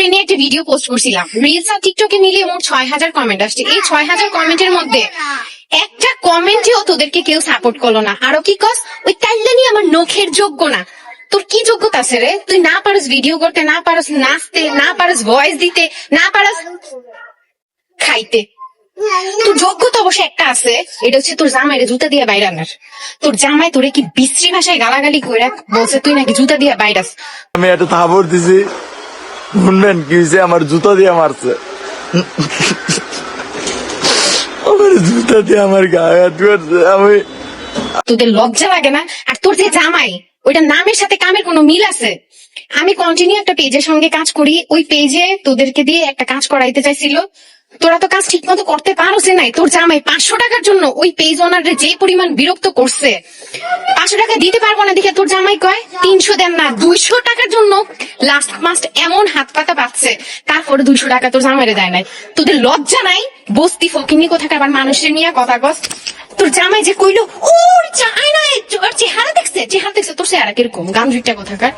উপরে নিয়ে একটা ভিডিও পোস্ট করছিলাম। রিলস আর টিকটকে মিলিয়ে মোট ছয় হাজার কমেন্ট আসছে। এই ছয় হাজার কমেন্টের মধ্যে একটা কমেন্টেও তোদেরকে কেউ সাপোর্ট করল না। আরও কি কস? ওই কাল্লানি আমার নখের যোগ্য না। তোর কি যোগ্যতা আছে রে? তুই না পারস ভিডিও করতে, না পারস নাচতে, না পারস ভয়েস দিতে, না পারস খাইতে। তোর যোগ্যতা অবশ্য একটা আছে। এটা হচ্ছে তোর জামাইরে জুতা দিয়ে বাইরে আনার। তোর জামাই তোরে কি বিশ্রী ভাষায় গালাগালি করে বলছে, তুই নাকি জুতা দিয়ে বাইরাস আমি একটা থাপড় দিছি। শুনবেন, কি আমার জুতা দিয়ে মারছে। আমার জুতা দিয়ে আমার গায়ে হাত আমি তোদের লজ্জা লাগে না? আর তোর যে জামাই ওইটা নামের সাথে কামের কোনো মিল আছে? আমি কন্টিনিউ একটা পেজের সঙ্গে কাজ করি। ওই পেজে তোদেরকে দিয়ে একটা কাজ করাইতে চাইছিল। তোরা তো কাজ ঠিক মতো করতে পারোস নাই। তোর জামাই পাঁচশো টাকার জন্য ওই পেজ ওনারে যে পরিমাণ বিরক্ত করছে, পাঁচশো টাকা দিতে পারব না দেখে তোর জামাই কয়, তিনশো দেন না, দুইশো টাকার জন্য লাস্ট মাস্ট এমন হাত পাতা পাচ্ছে তারপরে দুইশো টাকা তোর জামাইরে দেয় নাই। তোদের লজ্জা নাই? বস্তি ফকিনি কোথাকার আবার মানুষের নিয়ে কথা কস? তোর জামাই যে কইলো, ওর ওর চেহারা দেখছে চেহারা দেখছে, তোর সে চেহারা কীরকম? গান্ধীটা কোথাকার?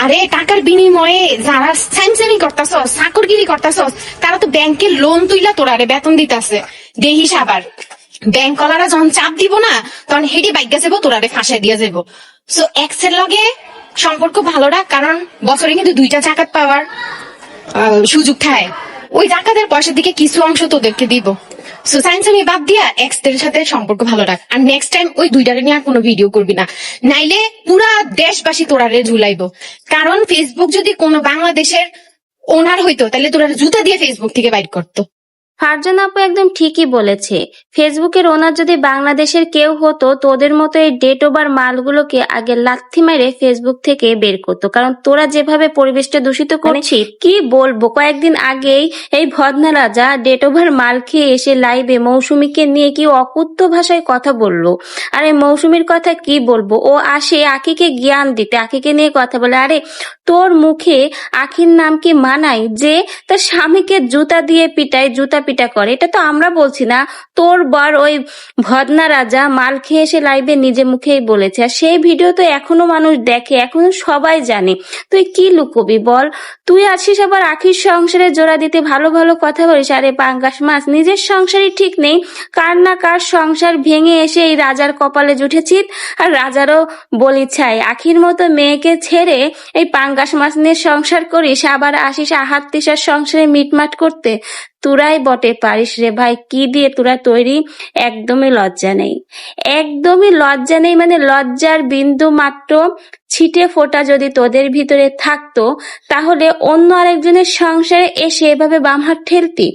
আরে, টাকার বিনিময়ে যারা স্যামসামি করতাছস চাকরগিরি করতাছস তারা তো ব্যাংকে লোন তুইলা তোরা রে বেতন দিতাছে। দেহিস আবার ব্যাংক কলারা যখন চাপ দিব না, তখন হেডি বাইক যাব তোরা রে ফাঁসাই দিয়ে যাব সো এক্সের লগে সম্পর্ক ভালো রাখ কারণ বছরে কিন্তু দুইটা চাকাত পাওয়ার সুযোগ থাকে। ওই জাকাতের পয়সার দিকে কিছু অংশ তোদেরকে দিব। সো সায়েন্স আমি বাদ দিয়া এক্সদের সাথে সম্পর্ক ভালো রাখ। আর নেক্সট টাইম ওই দুইটারে নিয়ে আর কোনো ভিডিও করবি না। নাইলে পুরা দেশবাসী তোরারে ঝুলাইব। কারণ ফেসবুক যদি কোনো বাংলাদেশের ওনার হইতো, তাহলে তোরা জুতা দিয়ে ফেসবুক থেকে বাইট করতো। ফারজান আপু একদম ঠিকই বলেছে। ফেসবুকের ওনার যদি বাংলাদেশের কেউ হতো তোদের মতো এই ডেট ওভার মালগুলোকে আগে লাথি মেরে ফেসবুক থেকে বের করতো। কারণ তোরা যেভাবে পরিবেশটা দূষিত করছিস কি বলব? কয়েকদিন আগেই এই ভদনা রাজা ডেট ওভার মাল খেয়ে এসে লাইভে মৌসুমীকে নিয়ে কি অকুত্ত ভাষায় কথা বলল? আরে মৌসুমীর কথা কি বলব? ও আসে আখিকে জ্ঞান দিতে আখিকে নিয়ে কথা বলে আরে তোর মুখে আখির নাম কি মানায়? যে তার স্বামীকে জুতা দিয়ে পিটায় জুতা পিটা করে, এটা তো আমরা বলছি না। তোর বর ওই ভদনা রাজা মাল খেয়ে এসে লাইভে নিজে মুখেই বলেছে, আর সেই ভিডিও তো এখনও মানুষ দেখে, এখনও সবাই জানে। তুই কি লুকবি বল? তুই আছিস আবার আখির সংসারে জোড়া দিতে ভালো ভালো কথা বলিস, আরে পাঙ্গাস মাছ, নিজের সংসারই ঠিক নেই। কার না কার সংসার ভেঙে এসে এই রাজার কপালে জুটেছিস আর রাজারও বলি ছাই, আখির মতো মেয়েকে ছেড়ে এই পাঙ্গাস মাছ নিয়ে সংসার করিস, আবার আসিস আহাত তিসার সংসারে মিটমাট করতে। তোরাই বটে, পারিস রে ভাই? কি দিয়ে তোরা তৈরি? একদমই লজ্জা নেই। একদমই লজ্জা নেই মানে লজ্জার বিন্দু মাত্র ছিটে ফোটা যদি তোদের ভিতরে থাকতো, তাহলে অন্য আরেকজনের সংসারে এসে এভাবে বাম হাত ঠেলতি।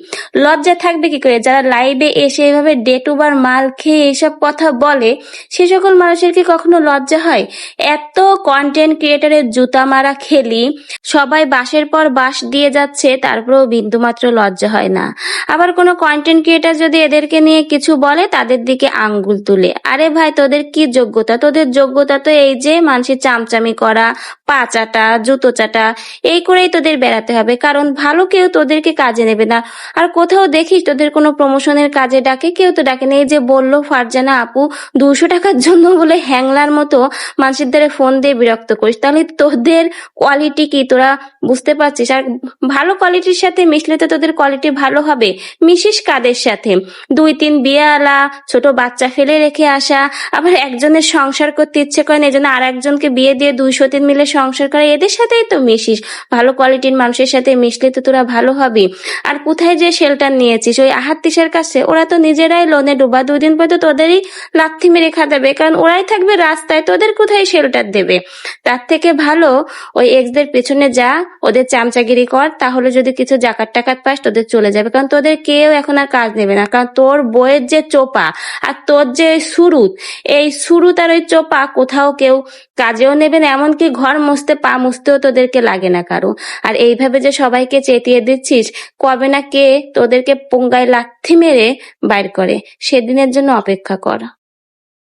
লজ্জা থাকবে কি করে? যারা লাইভে এসে এভাবে ডেট ওভার মাল খেয়ে এসব কথা বলে, সে সকল মানুষের কি কখনো লজ্জা হয়? এত কন্টেন্ট ক্রিয়েটারের জুতা মারা খেলি, সবাই বাসের পর বাস দিয়ে যাচ্ছে, তারপরেও বিন্দুমাত্র লজ্জা হয় না। আবার কোনো কন্টেন্ট ক্রিয়েটার যদি এদেরকে নিয়ে কিছু বলে, তাদের দিকে আঙ্গুল তুলে। আরে ভাই, তোদের কি যোগ্যতা? তোদের যোগ্যতা তো এই যে মানুষের চামচামি করা, পা চাটা, জুতো চাটা, এই করেই তোদের বেড়াতে হবে। কারণ ভালো কেউ তোদেরকে কাজে নেবে না। আর কোথাও দেখিস তোদের কোনো প্রমোশনের কাজে ডাকে, কেউ তো ডাকে না। এই যে বলল ফারজানা আপু, দুশো টাকার জন্য বলে হ্যাংলার মতো মানুষের দ্বারা ফোন দিয়ে বিরক্ত করিস। তাহলে তোদের কোয়ালিটি কি? তোরা বুঝতে পারছিস? আর ভালো কোয়ালিটির সাথে মিশলে তো তোদের কোয়ালিটি ভালো হবে। মিশিস কাদের সাথে? দুই তিন বিয়েওয়ালা ছোট বাচ্চা ফেলে রেখে আসা, আবার একজনের সংসার করতে ইচ্ছে করে না, এই জন্য আর একজনকে বিয়ে দিয়ে দুইশো তিন মিলে সংসার করে, এদের সাথেই তো মিশিস। ভালো কোয়ালিটির মানুষের সাথে মিশলে তো তোরা ভালো হবি। আর কোথায় যে শেল্টার নিয়েছিস? ওই আহাত তিসের কাছে? ওরা তো নিজেরাই লোনে ডুবা দুই দিন পর তো তোদেরই লাথি মেরে খাদাবে কারণ ওরাই থাকবে রাস্তায়, তোদের কোথায় শেল্টার দেবে? তার থেকে ভালো ওই এক্সদের পেছনে যা, ওদের চামচাগিরি কর, তাহলে যদি কিছু জাকাত টাকাত পাস, তোদের চলে যাবে। কারণ তোদের কেউ এখন আর কাজ নেবে না। কারণ তোর বইয়ের যে চোপা আর তোর যে সুরুত, এই সুরুত আর ওই চোপা কোথাও কেউ কাজেও নেবে না এমনকি ঘর মুছতে পা মুছতেও তোদেরকে লাগে না কারও। আর এইভাবে যে সবাইকে চেতিয়ে দিচ্ছিস, কবে না কে তোদেরকে পোঙ্গায় লাথি মেরে বাইর করে। সেদিনের জন্য অপেক্ষা কর।